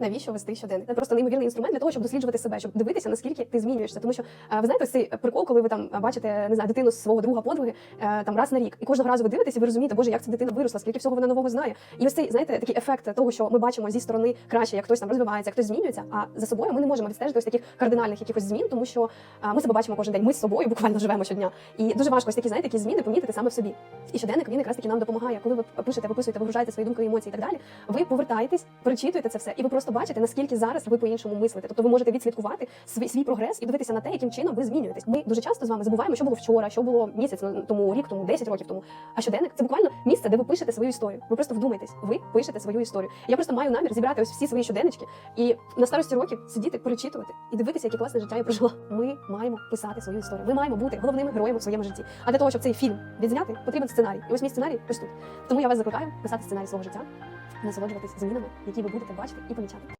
Навіщо вести щоденник? Це просто неймовірний інструмент для того, щоб досліджувати себе, щоб дивитися, наскільки ти змінюєшся. Тому що е, ви знаєте, цей прикол, коли ви там е, бачите, не знаю, дитину свого друга подвиги е, там раз на рік, і кожного разу ви дивитеся, ви розумієте, боже, як ця дитина виросла, скільки всього вона нового знає. І ось цей знаєте, такий ефект того, що ми бачимо зі сторони краще, як хтось там розвивається, як хтось змінюється. А за собою ми не можемо відстежити ось таких кардинальних якихось змін, тому що ми себе бачимо кожен день. Ми з собою буквально живемо щодня. І дуже важко ось такі, знаєте, такі зміни помітити саме в собі. І щоденник він якраз таки нам допомагає, коли ви пишете, виписуєте, вигружаєте свої думки, емоції і так далі. Ви повертаєтесь, перечитуєте це все, і ви просто бачите, наскільки зараз ви по-іншому мислите. Тобто ви можете відслідкувати свій, свій прогрес і дивитися на те, яким чином ви змінюєтесь. Ми дуже часто з вами забуваємо, що було вчора, що було місяць тому, рік тому, 10 років тому. А щоденник це буквально місце, де ви пишете свою історію. Ви просто вдумайтесь, ви пишете свою історію. Я просто маю намір зібрати ось всі свої щоденнички і на старості років сидіти, перечитувати і дивитися, яке класне життя я прожила. Ми маємо писати свою історію. Ми маємо бути головними героями в своєму житті. А для того, щоб цей фільм відзняти, потрібен сценарій. І ось мій сценарій ось тут. Тому я вас закликаю писати сценарій свого життя, насолоджуватись змінами, які ви будете бачити і помічати.